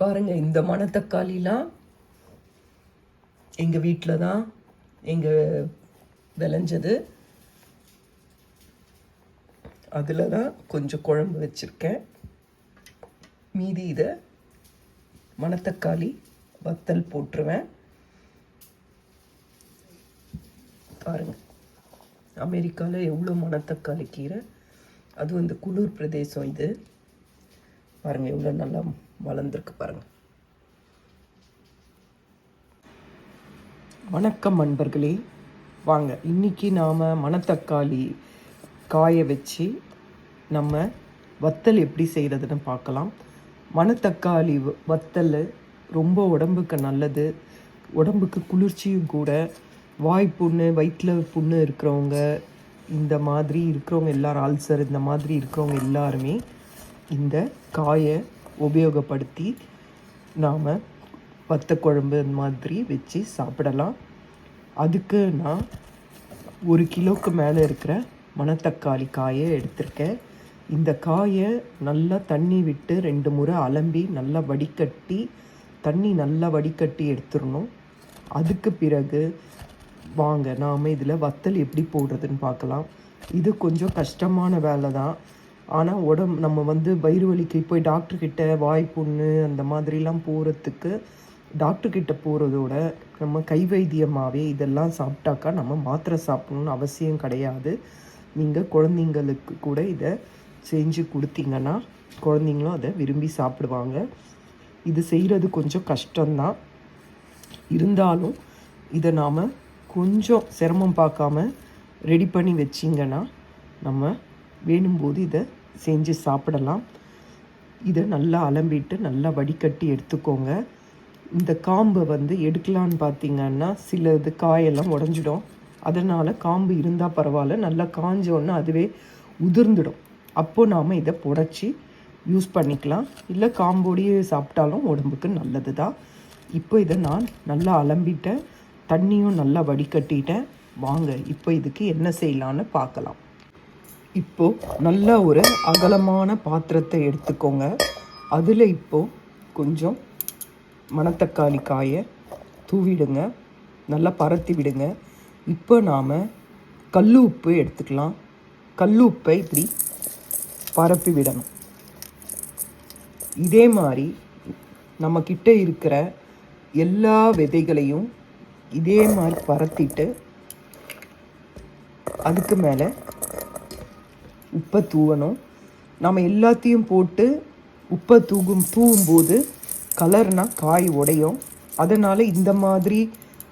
பாருங்க இந்த மணத்தக்காளிலாம் எங்கள் வீட்டில் தான் எங்கள் விளைஞ்சது. அதில் தான் கொஞ்சம் குழம்பு வச்சுருக்கேன். மீதி இதை மணத்தக்காளி வத்தல் போட்டுருவேன். பாருங்க அமெரிக்காவில் எவ்வளோ மணத்தக்காளி கீரை? அதுவும் இந்த குளிர் பிரதேசம் இது. பாருங்கள் எவ்வளோ நல்லா வளர்ந்துருக்கு பாருங்க. வணக்கம் நண்பர்களே. வாங்க இன்னைக்கு நாம் மணத்தக்காளி காய வச்சு நம்ம வத்தல் எப்படி செய்கிறதுன்னு பார்க்கலாம். மணத்தக்காளி வ- வத்தல் ரொம்ப உடம்புக்கு நல்லது. உடம்புக்கு குளிர்ச்சியும் கூட. வாய் புண்ணு வயிற்றில் புண்ணு இருக்கிறவங்க இந்த மாதிரி இருக்கிறவங்க எல்லாரும் அல்சர் இந்த மாதிரி இருக்கிறவங்க எல்லாருமே இந்த காயை உபயோகப்படுத்தி நாம் வத்த குழம்பு இந்த மாதிரி வச்சு சாப்பிடலாம். அதுக்கு நான் ஒரு கிலோக்கு மேலே இருக்கிற மணத்தக்காளி காயை எடுத்திருக்கேன். இந்த காயை நல்லா தண்ணி விட்டு ரெண்டு முறை அலம்பி நல்லா வடிகட்டி தண்ணி நல்லா வடிகட்டி எடுத்துடணும். அதுக்கு பிறகு வாங்க நாம் இதில் வத்தல் எப்படி போடுறதுன்னு பார்க்கலாம். இது கொஞ்சம் கஷ்டமான வேலை தான் ஆனால் உடம்பு நம்ம வந்து வயிறு வலிக்கு போய் டாக்டர்கிட்ட வாய் புண்ணு அந்த மாதிரிலாம் போகிறதுக்கு டாக்டர்கிட்ட போகிறதோட நம்ம கை வைத்தியமாகவே இதெல்லாம் சாப்பிட்டாக்கா நம்ம மாத்திரை சாப்பிடணும்னு அவசியம் கிடையாது. நீங்கள் குழந்தைங்களுக்கு கூட இதை செஞ்சு கொடுத்தீங்கன்னா குழந்தைங்களும் அதை விரும்பி சாப்பிடுவாங்க. இது செய்கிறது கொஞ்சம் கஷ்டம்தான். இருந்தாலும் இதை நாம் கொஞ்சம் சிரமம் பார்க்காம ரெடி பண்ணி வச்சிங்கன்னா நம்ம வேணும்போது இதை செஞ்சு சாப்பிடலாம். இதை நல்லா அலம்பிட்டு நல்லா வடிகட்டி எடுத்துக்கோங்க. இந்த காம்பை வந்து எடுக்கலான்னு பார்த்தீங்கன்னா சில இது காயெல்லாம் உடஞ்சிடும். அதனால் காம்பு இருந்தால் பரவாயில்ல நல்லா காஞ்சோன்னா அதுவே உதிர்ந்துடும். அப்போது நாம் இதை புடச்சி யூஸ் பண்ணிக்கலாம். இல்லை காம்போடையே சாப்பிட்டாலும் உடம்புக்கு நல்லது தான். இப்போ இதை நான் நல்லா அலம்பிட்டேன். தண்ணியும் நல்லா வடிகட்டிட்டேன். வாங்க இப்போ இதுக்கு என்ன செய்யலான்னு பார்க்கலாம். இப்போது நல்ல ஒரு அகலமான பாத்திரத்தை எடுத்துக்கோங்க. அதில் இப்போது கொஞ்சம் மணத்தக்காளி காயை தூவிடுங்க. நல்லா பரத்தி விடுங்க. இப்போ நாம் கல் உப்பு எடுத்துக்கலாம். கல் உப்பை இப்படி பரப்பி விடணும். இதே மாதிரி நம்மக்கிட்ட இருக்கிற எல்லா விதைகளையும் இதே மாதிரி பரத்திட்டு அதுக்கு மேலே உப்பை தூவணும். நம்ம எல்லாத்தையும் போட்டு உப்பை தூகும் தூவும்போது கலர்னால் காய் உடையும். அதனால் இந்த மாதிரி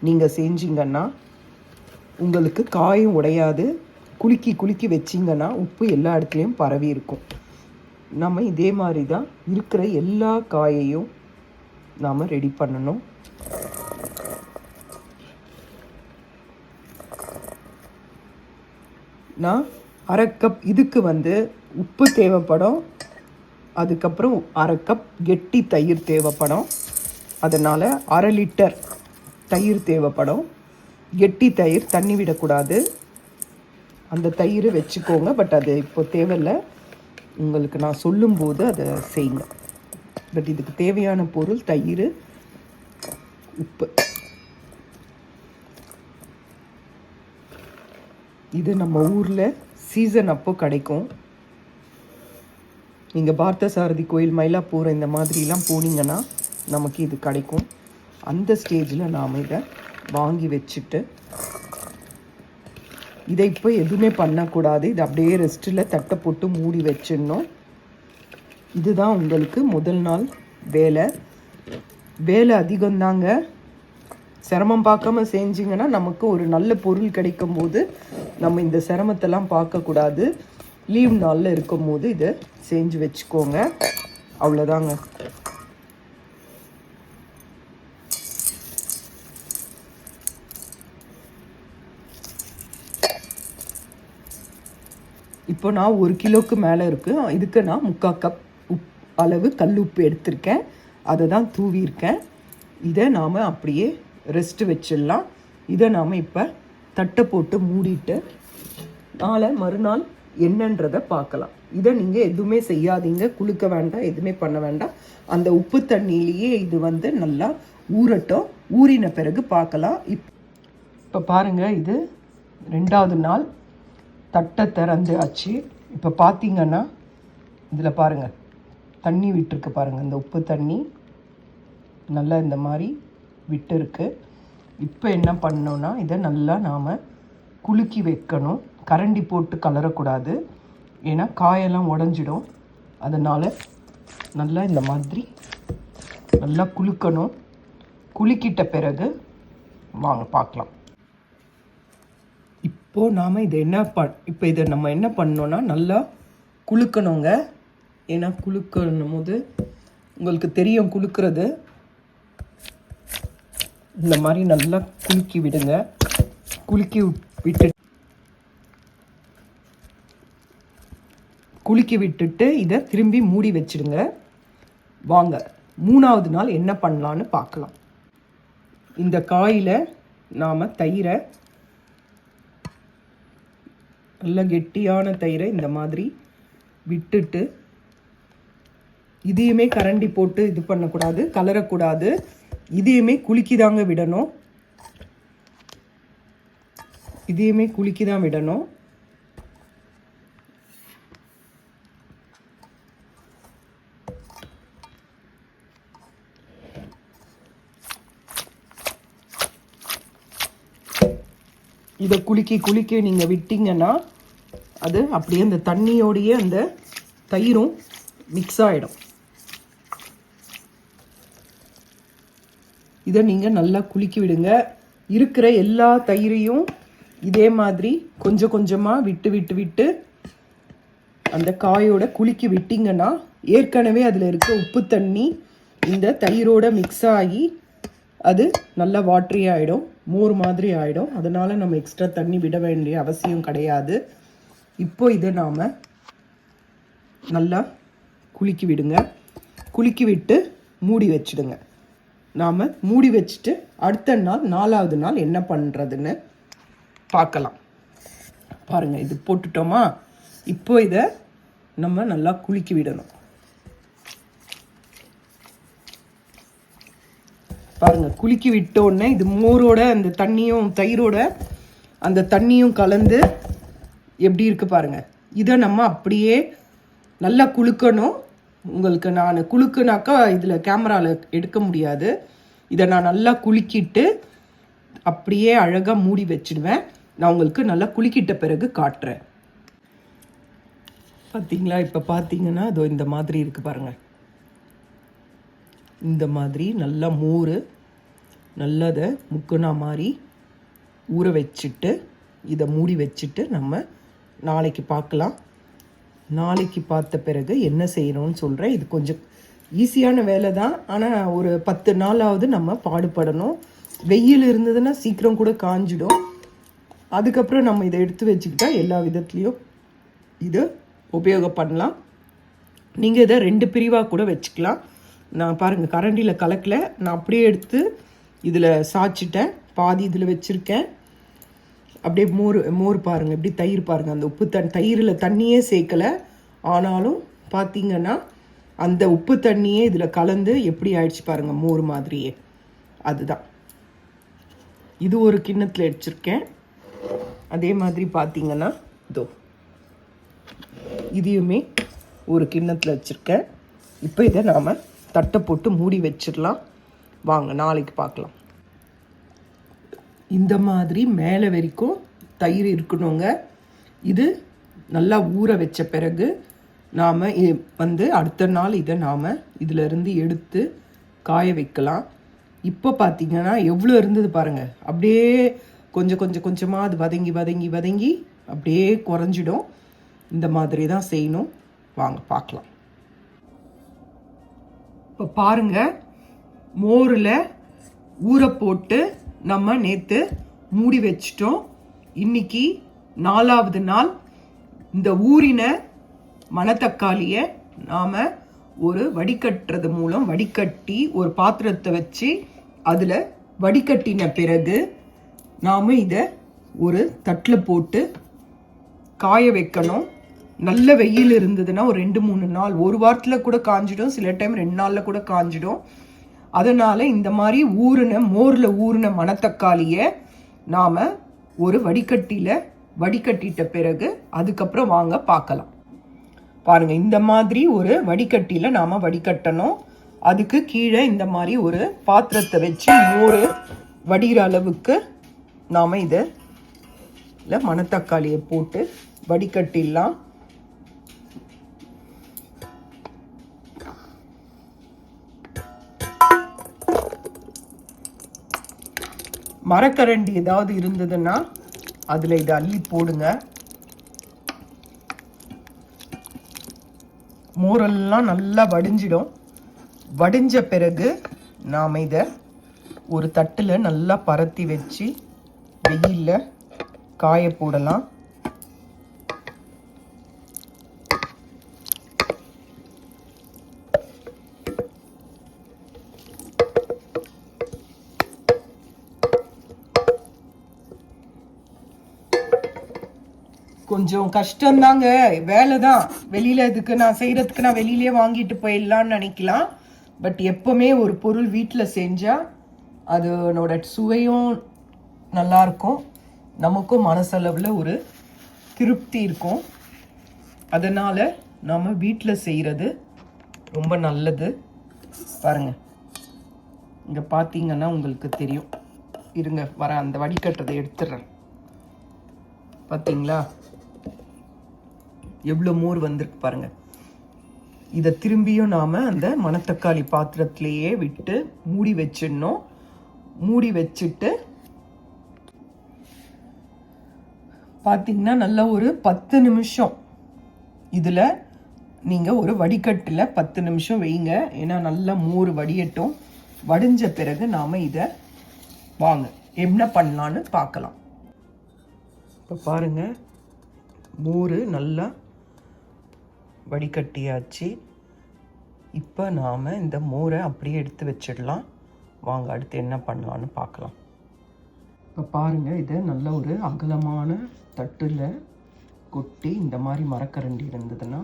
நீங்கள் செஞ்சிங்கன்னா உங்களுக்கு காயும் உடையாது. குலுக்கி குலுக்கி வச்சிங்கன்னா உப்பு எல்லா இடத்துலையும் பரவி இருக்கும். நம்ம இதே மாதிரி தான் இருக்கிற எல்லா காயையும் நாம் ரெடி பண்ணணும். நான் அரை கப் இதுக்கு வந்து உப்பு தேவைப்படும். அதுக்கப்புறம் அரை கப் கெட்டி தயிர் தேவைப்படும். அதனால் அரை லிட்டர் தயிர் தேவைப்படும். கெட்டி தயிர் தண்ணி விடக்கூடாது. அந்த தயிர் வச்சுக்கோங்க. பட் அது இப்போ தேவையில்லை. உங்களுக்கு நான் சொல்லும்போது அதை செய்யுங்க. பட் இதுக்கு தேவையான பொருள் தயிர் உப்பு. இது நம்ம ஊரில் சீசன் அப்போ கிடைக்கும். நீங்கள் பார்த்தசாரதி கோயில் மயிலாப்பூர் இந்த மாதிரிலாம் போனீங்கன்னா நமக்கு இது கிடைக்கும். அந்த ஸ்டேஜில் நாம் இதை வாங்கி வச்சுட்டு இதை இப்போ எதுவுமே பண்ணக்கூடாது. இது அப்படியே ரெஸ்ட்டில் தட்டை போட்டு மூடி வச்சிடணும். இதுதான் உங்களுக்கு முதல் நாள் வேலை. வேலை அதிகம்தாங்க. சிரமம் பார்க்காம செஞ்சிங்கன்னா நமக்கு ஒரு நல்ல பொருள் கிடைக்கும் போது நம்ம இந்த சிரமத்தெல்லாம் பார்க்கக்கூடாது. லீவ் நாளில் இருக்கும் போது இதை செஞ்சு வச்சுக்கோங்க. அவ்வளோதாங்க. இப்போ நான் ஒரு கிலோக்கு மேலே இருக்குது இதுக்கு நான் முக்கால் கப் உப் அளவு கல் உப்பு எடுத்திருக்கேன். அதை தான் தூவியிருக்கேன். இதை நாம் அப்படியே ரெஸ்ட்டு வச்சிடலாம். இதை நாம் இப்போ தட்டை போட்டு மூடிட்டு நாளை மறுநாள் என்னன்றதை பார்க்கலாம். இதை நீங்கள் எதுவுமே செய்யாதீங்க. குளுக்க வேண்டாம் எதுவுமே பண்ண வேண்டாம். அந்த உப்பு தண்ணியிலேயே இது வந்து நல்லா ஊறட்டும். ஊறின பிறகு பார்க்கலாம். இப் இப்போ பாருங்கள் இது ரெண்டாவது நாள் தட்டை திறந்து ஆச்சு. இப்போ பார்த்தீங்கன்னா இதில் பாருங்கள் தண்ணி விட்டுருக்கு பாருங்கள் இந்த உப்பு தண்ணி நல்லா இந்த மாதிரி விட்டுருக்கு. இப்போ என்ன பண்ணோன்னா இதை நல்லா நாம் குலுக்கி வைக்கணும். கரண்டி போட்டு கலரக்கூடாது. ஏன்னா காயெல்லாம் உடஞ்சிடும். அதனால் நல்லா இந்த மாதிரி நல்லா குலுக்கணும். குலுக்கிட்ட பிறகு வாங்க பார்க்கலாம். இப்போது நாம் இதை என்ன ப இப்போ இதை நம்ம என்ன பண்ணோன்னா நல்லா குலுக்கணுங்க. ஏன்னா குலுக்கணும் போது உங்களுக்கு தெரியும் குலுக்கிறது இந்த மாதிரி நல்லா குலுக்கி விடுங்க. குலுக்கி விட்டு குலுக்கி விட்டுட்டு இதை திரும்பி மூடி வச்சுடுங்க. வாங்க மூணாவது நாள் என்ன பண்ணலான்னு பார்க்கலாம். இந்த காயில் நாம் தயிரை நல்ல கெட்டியான தயிரை இந்த மாதிரி விட்டுட்டு இதையுமே கரண்டி போட்டு இது பண்ணக்கூடாது கலரக்கூடாது. இதையுமே குலுக்கி தாங்க விடணும். இதையுமே குலுக்கி தான் விடணும். இதை குலுக்கி குலுக்கி நீங்கள் விட்டீங்கன்னா அது அப்படியே அந்த தண்ணியோடையே அந்த தயிரும் மிக்ஸ் ஆகிடும் இதை நீங்கள் நல்லா குலுக்கி விடுங்க. இருக்கிற எல்லா தயிரையும் இதே மாதிரி கொஞ்சம் கொஞ்சமாக விட்டு விட்டு விட்டு அந்த காயோட குலுக்கி விட்டிங்கன்னா ஏற்கனவே அதில் இருக்க உப்பு தண்ணி இந்த தயிரோட மிக்ஸ் ஆகி அது நல்லா வாட்ரி ஆகிடும் மோர் மாதிரி ஆகிடும் அதனால் நம்ம எக்ஸ்ட்ரா தண்ணி விட வேண்டிய அவசியம் கிடையாது. இப்போ இதை நாம் நல்லா குலுக்கி விடுங்க. குலுக்கி விட்டு மூடி வச்சிடுங்க. நாம் மூடி வச்சுட்டு அடுத்த நாள் நாலாவது நாள் என்ன பண்ணுறதுன்னு பார்க்கலாம். பாருங்கள் இது போட்டுட்டோமா? இப்போ இதை நம்ம நல்லா குலுக்கி விடணும். பாருங்கள் குலுக்கி விட்டோடனே இது மோரோட அந்த தண்ணியும் தயிரோட அந்த தண்ணியும் கலந்து எப்படி இருக்குது பாருங்கள் இதை நம்ம அப்படியே நல்லா குலுக்கணும். உங்களுக்கு நான் குலுக்குனாக்கா இதில் கேமராவில் எடுக்க முடியாது. இதை நான் நல்லா குலுக்கிட்டு அப்படியே அழகாக மூடி வச்சுடுவேன். நான் உங்களுக்கு நல்லா குலுக்கிட்ட பிறகு காட்டுறேன். பார்த்தீங்களா இப்போ பார்த்தீங்கன்னா இதோ இந்த மாதிரி இருக்குது பாருங்கள் இந்த மாதிரி நல்லா மோர் நல்லா அதை முக்குனா மாதிரி ஊற வச்சுட்டு இதை மூடி வச்சுட்டு நம்ம நாளைக்கு பார்க்கலாம். நாளைக்கு பார்த்த பிறகு என்ன செய்யணும்னு சொல்கிறேன் இது கொஞ்சம் ஈஸியான வேலை தான். ஆனால் ஒரு பத்து நாளாவது நம்ம பாடுபடணும். வெயில் இருந்ததுன்னா சீக்கிரம் கூட காஞ்சிடும். அதுக்கப்புறம் நம்ம இதை எடுத்து வச்சுக்கிட்டா எல்லா விதத்துலேயும் இது உபயோகம் பண்ணலாம். நீங்கள் இதை ரெண்டு பிரிவாக கூட வச்சுக்கலாம். நான் பாருங்கள் கரண்டியில் கலக்கல. நான் அப்படியே எடுத்து இதில் சாய்ச்சிட்டேன். பாதி இதில் வச்சுருக்கேன். அப்படியே மோர் மோர் பாருங்கள் இப்படி தயிர் பாருங்கள் அந்த உப்பு தண்ணி தயிரில் தண்ணியே சேர்க்கலை. ஆனாலும் பார்த்தீங்கன்னா அந்த உப்பு தண்ணியே இதில் கலந்து எப்படி ஆயிடுச்சு பாருங்கள் மோர் மாதிரியே. அதுதான். இது ஒரு கிண்ணத்தில் வச்சுருக்கேன் அதே மாதிரி பார்த்தீங்கன்னா இதோ. இதையுமே ஒரு கிண்ணத்தில் வச்சுருக்கேன். இப்போ இதை நாம் தட்டை போட்டு மூடி வச்சிடலாம். வாங்க நாளைக்கு பார்க்கலாம் இந்த மாதிரி மேலே வரைக்கும் தயிர் இருக்கணுங்க. இது நல்லா ஊற வச்ச பிறகு நாம் வந்து அடுத்த நாள் இதை நாம் இதிலிருந்து எடுத்து காய வைக்கலாம். இப்போ பார்த்தீங்கன்னா எவ்வளோ இருந்தது பாருங்கள் அப்படியே கொஞ்சம் கொஞ்சம் கொஞ்சமாக அது வதங்கி வதங்கி வதங்கி அப்படியே குறைஞ்சிடும். இந்த மாதிரி தான் செய்யணும். வாங்க பார்க்கலாம். இப்போ பாருங்கள் மோரில் ஊற போட்டு நம்ம நேற்று மூடி வச்சிட்டோம். இன்னைக்கு நாலாவது நாள். இந்த ஊறின மணத்தக்காளியை நாம் ஒரு வடிகட்டுறது மூலம் வடிகட்டி ஒரு பாத்திரத்தை வச்சு அதில் வடிகட்டின பிறகு நாம் இதை ஒரு தட்டில் போட்டு காய வைக்கணும். நல்ல வெயில் இருந்ததுன்னா ஒரு ரெண்டு மூணு நாள். ஒரு வாரத்தில் கூட காஞ்சிடும். சில டைம் ரெண்டு நாளில் கூட காஞ்சிடும். அதனால் இந்த மாதிரி ஊறின மோரில் ஊறின மணத்தக்காளியை நாம் ஒரு வடிகட்டியில் வடிகட்டிட்ட பிறகு அதுக்கப்புறம் வாங்க பார்க்கலாம் பாருங்கள் இந்த மாதிரி ஒரு வடிகட்டியில் நாம் வடிகட்டணும். அதுக்கு கீழே இந்த மாதிரி ஒரு பாத்திரத்தை வச்சு மோர் வடிகிற அளவுக்கு நாம் இதை மணத்தக்காளியை போட்டு வடிகட்டிடலாம். மரக்கரண்டி ஏதாவது இருந்ததுன்னா அதில் இதை அள்ளி போடுங்க. மோரெல்லாம் நல்லா வடிஞ்சிடும். வடிஞ்ச பிறகு நாம் இதை ஒரு தட்டில் நல்லா பரத்தி வச்சு வெயிலில் காய போடலாம். கொஞ்சம் கஷ்டம்தாங்க. வேலை தான் வெளியில இதுக்கு நான் செய்யறதுக்கு நான் வெளியிலே வாங்கிட்டு போயிடலாம்னு நினைக்கலாம். பட் எப்பவுமே ஒரு பொருள் வீட்டில் செஞ்சால் அதனோட சுவையும் நல்லாயிருக்கும். நமக்கும் மனசளவில் ஒரு திருப்தி இருக்கும். அதனால் நம்ம வீட்டில் செய்கிறது ரொம்ப நல்லது. பாருங்கள் இங்கே பார்த்தீங்கன்னா உங்களுக்கு தெரியும். இருங்க வர அந்த வடிகட்டுறதை எடுத்துடுறேன். பார்த்தீங்களா எவ்வளோ மோர் வந்திருக்கு பாருங்கள் இதை திரும்பியும் நாம் அந்த மணத்தக்காளி பாத்திரத்திலேயே விட்டு மூடி வச்சிடணும். மூடி வச்சுட்டு பார்த்தீங்கன்னா நல்லா ஒரு பத்து நிமிஷம் இதில் நீங்கள் ஒரு வடிகட்டில் பத்து நிமிஷம் வைங்க. ஏன்னா நல்லா மோர் வடியட்டும். வடிஞ்ச பிறகு நாம் இதை வாங்க. என்ன பண்ணலான்னு பார்க்கலாம் இப்போ பாருங்கள் மோர் நல்லா வடிகட்டியாச்சு. இப்போ நாம் இந்த மோரை அப்படியே எடுத்து வச்சிடலாம். வாங்க அடுத்து என்ன பண்ணலான்னு பார்க்கலாம். இப்போ பாருங்கள் இதை நல்ல ஒரு அகலமான தட்டில் கொட்டி இந்த மாதிரி மரக்கரண்டி இருந்ததுன்னா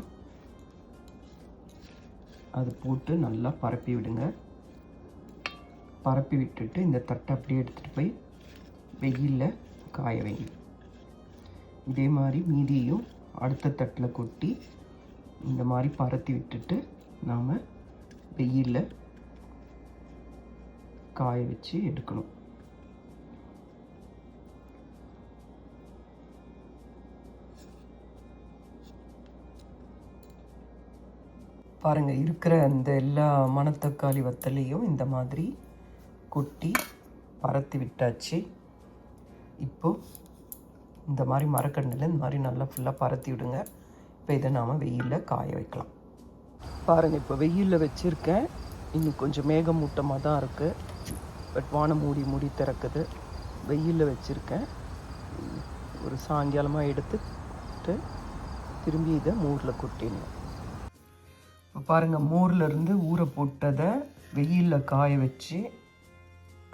அது போட்டு நல்லா பரப்பி விடுங்க. பரப்பி விட்டுட்டு இந்த தட்டை அப்படியே எடுத்துகிட்டு போய் வெயிலில் காய வைங்க. இதே மாதிரி மீதியும் அடுத்த தட்டில் கொட்டி இந்த மாதிரி பரத்தி விட்டுட்டு நாம் வெயிலில் காய வச்சு எடுக்கணும். பாருங்க இருக்கிற அந்த எல்லா மணத்தக்காளி வத்தலையும் இந்த மாதிரி கொட்டி பரத்தி விட்டாச்சு. இப்போ இந்த மாதிரி மரக்கண்ணில் இந்த மாதிரி நல்லா ஃபுல்லாக பரத்தி விடுங்க. இப்போ இதை நாம் வெயிலில் காய வைக்கலாம். பாருங்கள் இப்போ வெயிலில் வச்சுருக்கேன். இன்னும் கொஞ்சம் மேகமூட்டமாக தான் இருக்குது பட் வானம் மூடி மூடி திறக்குது. வெயிலில் வச்சுருக்கேன். ஒரு சாயங்காலமாக எடுத்துட்டு திரும்பி இதை மோரில் கொட்டிடணும். இப்போ பாருங்கள் மோர்லேருந்து ஊற போட்டதை வெயிலில் காய வச்சு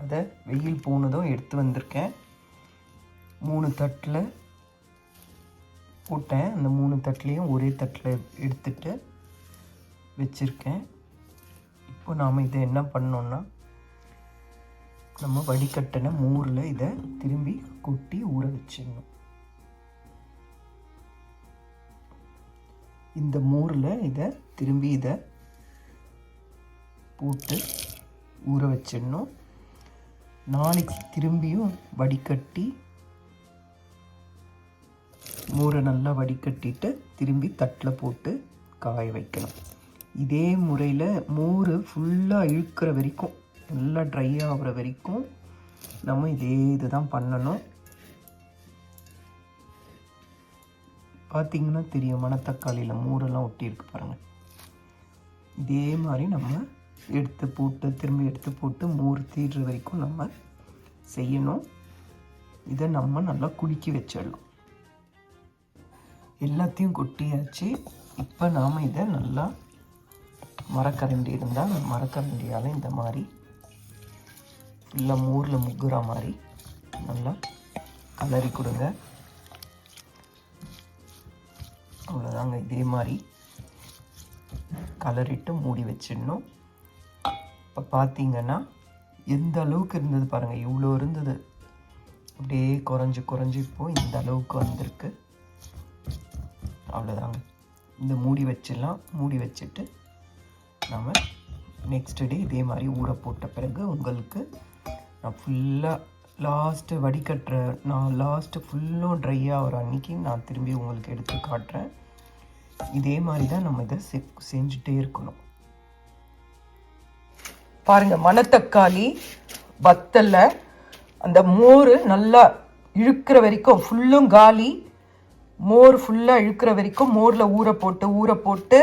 அதை வெயில் போனதும் எடுத்து வந்திருக்கேன். மூணு தட்டில் போட்டேன். அந்த மூணு தட்டிலையும் ஒரே தட்டில் எடுத்துட்டு வச்சுருக்கேன். இப்போ நாம் இதை என்ன பண்ணோன்னா நம்ம வடிகட்டின மோரில் இதை திரும்பி கொட்டி ஊற வச்சிடணும். இந்த மோரில் இதை திரும்பி இதை போட்டு ஊற வச்சிடணும். நாளைக்கு திரும்பியும் வடிகட்டி மோரை நல்லா வடிகட்டிட்டு திரும்பி தட்டில் போட்டு காய வைக்கணும். இதே முறையில் மோர் ஃபுல்லாக இழுக்கிற வரைக்கும் நல்லா ட்ரை ஆகிற வரைக்கும் நம்ம இதே இது தான் பண்ணணும். பார்த்திங்கன்னா தெரியும் மணத்தக்காளியில் மோரெல்லாம் ஒட்டியிருக்கு பாருங்கள் இதே மாதிரி நம்ம எடுத்து போட்டு திரும்பி எடுத்து போட்டு மோர் தீடுற வரைக்கும் நம்ம செய்யணும். இதை நம்ம நல்லா குலுக்கி வச்சிடலாம் எல்லாத்தையும் கொட்டியாச்சு. இப்போ நாம் இதை நல்லா மரக்கரண்டி இருந்தால் மரக்கரண்டியால் இந்த மாதிரி. இல்லை மோரில் முக்குற மாதிரி. நல்லா கலரி கொடுங்க. அவ்வளோதாங்க இதே மாதிரி. கலரிட்டு மூடி வச்சிடணும். இப்போ பார்த்தீங்கன்னா எந்த அளவுக்கு இருந்தது பாருங்கள் இவ்வளோ இருந்தது. அப்படியே குறைஞ்சி குறைஞ்சி இப்போது இந்த அளவுக்கு வந்திருக்கு. அவ்வளோதாங்க இந்த மூடி வச்சிடலாம் மூடி வச்சுட்டு நம்ம நெக்ஸ்ட் டே இதே மாதிரி ஊற போட்ட பிறகு உங்களுக்கு நான் ஃபுல்லாக லாஸ்ட்டு வடிகட்டுற நான் லாஸ்ட்டு ஃபுல்லும் ட்ரை ஆகிற அன்னைக்கு நான் திரும்பி உங்களுக்கு எடுத்து காட்டுறேன். இதே மாதிரி தான் நம்ம இதை செ செஞ்சுட்டே இருக்கணும். பாருங்கள் மணத்தக்காளி வத்தலை அந்த மோர் நல்லா இழுக்கிற வரைக்கும் ஃபுல்லும் காலி. மோர் ஃபுல்லாக இழுக்கிற வரைக்கும் மோரில் ஊற போட்டு ஊற போட்டு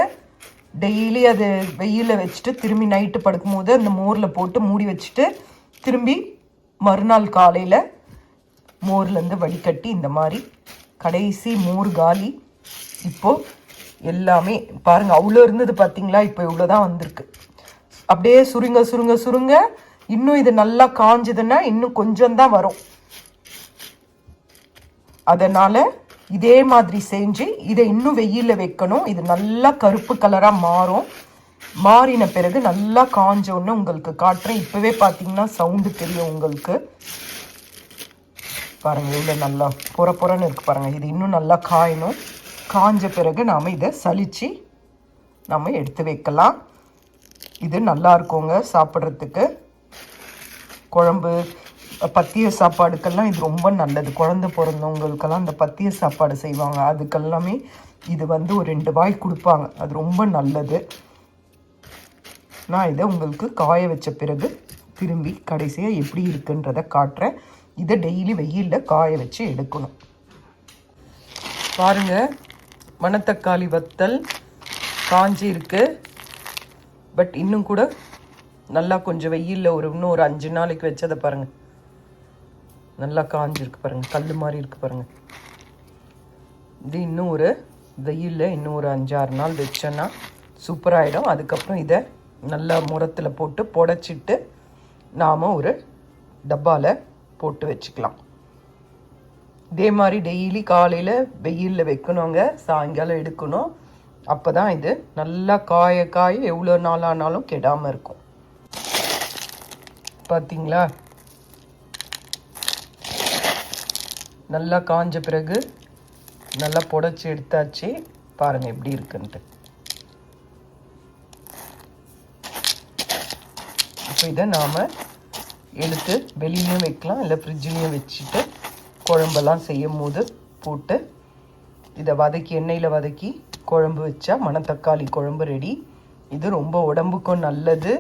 டெய்லி அது வெயிலில் வச்சுட்டு திரும்பி நைட்டு படுக்கும்போது அந்த மோரில் போட்டு மூடி வச்சுட்டு திரும்பி மறுநாள் காலையில் மோர்லேருந்து வடிகட்டி இந்த மாதிரி கடைசி மோர் காலி. இப்போது எல்லாமே பாருங்கள் அவ்வளோ இருந்தது பார்த்தீங்களா இப்போ இவ்வளோ தான் வந்திருக்கு. அப்படியே சுருங்க சுருங்க சுருங்க. இன்னும் இது நல்லா காஞ்சதுன்னா இன்னும் கொஞ்சம் தான் வரும். அதனால் இதே மாதிரி செஞ்சு இதை இன்னும் வெயிலில் வைக்கணும். இது நல்லா கருப்பு கலராக மாறும். மாறின பிறகு நல்லா காஞ்சோன்னு உங்களுக்கு காட்டுறேன். இப்போவே பார்த்தீங்கன்னா சவுண்டு தெரியும் உங்களுக்கு. பாருங்கள் இவ்வளோ நல்லா புற புறன்னு இருக்குது பாருங்கள் இது இன்னும் நல்லா காயணும். காஞ்ச பிறகு நாம் இதை சலித்து நம்ம எடுத்து வைக்கலாம். இது நல்லா இருக்குங்க சாப்பிட்றதுக்கு. குழம்பு பத்திய சாப்பாடுக்கெல்லாம் இது ரொம்ப நல்லது. குழந்தை பிறந்தவங்களுக்கெல்லாம் அந்த பத்திய சாப்பாடு செய்வாங்க. அதுக்கெல்லாமே இது வந்து ஒரு ரெண்டு வாய் கொடுப்பாங்க. அது ரொம்ப நல்லது. நான் இதை உங்களுக்கு காய வச்ச பிறகு திரும்பி கடைசியாக எப்படி இருக்குன்றதை காட்டுறேன். இதை டெய்லி வெயிலில் காய வச்சு எடுக்கணும். பாருங்கள் மணத்தக்காளி வத்தல் காஞ்சி இருக்கு. பட் இன்னும் கூட நல்லா கொஞ்சம் வெயிலில் ஒரு இன்னும் ஒரு அஞ்சு நாளைக்கு வச்சதை பாருங்கள் நல்லா காஞ்சிருக்கு பாருங்கள் கல் மாதிரி இருக்குது பாருங்கள் இது இன்னும் ஒரு வெயிலில் இன்னும் ஒரு அஞ்சாறு நாள் வச்சோன்னா சூப்பராகிடும் அதுக்கப்புறம் இதை நல்லா முரத்தில் போட்டு புடச்சிட்டு நாம் ஒரு டப்பாவில் போட்டு வச்சுக்கலாம். இதே மாதிரி டெய்லி காலையில் வெயிலில் வைக்கணுங்க சாயங்காலம் எடுக்கணும். அப்போ தான் இது நல்லா காய காய எவ்வளோ நாள் ஆனாலும் கெடாமல் இருக்கும். பார்த்தீங்களா நல்லா காஞ்ச பிறகு நல்லா புடச்சி எடுத்தாச்சு. பாருங்கள் எப்படி இருக்குன்ட்டு. இப்போ இதை நாம் எடுத்து வெளியிலையும் வைக்கலாம் இல்லை ஃப்ரிட்ஜ்லேயும் வச்சுட்டு குழம்பெல்லாம் செய்யும் போது போட்டு இதை வதக்கி எண்ணெயில் வதக்கி குழம்பு வச்சா மணத்தக்காளி குழம்பு ரெடி இது ரொம்ப உடம்புக்கும் நல்லது.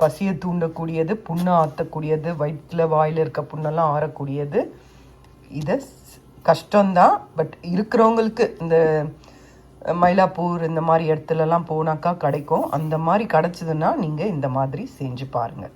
பசியை தூண்டக்கூடியது புண்ணை ஆற்றக்கூடியது வயிற்றில் வாயில் இருக்க புண்ணெல்லாம் ஆறக்கூடியது. இதை ஸ்- கஷ்டம்தான் பட் இருக்கிறவங்களுக்கு இந்த மயிலாப்பூர் இந்த மாதிரி இடத்துலலாம் போனாக்கா கிடைக்கும். அந்த மாதிரி கிடச்சிதுன்னா நீங்கள் இந்த மாதிரி செஞ்சு பாருங்கள்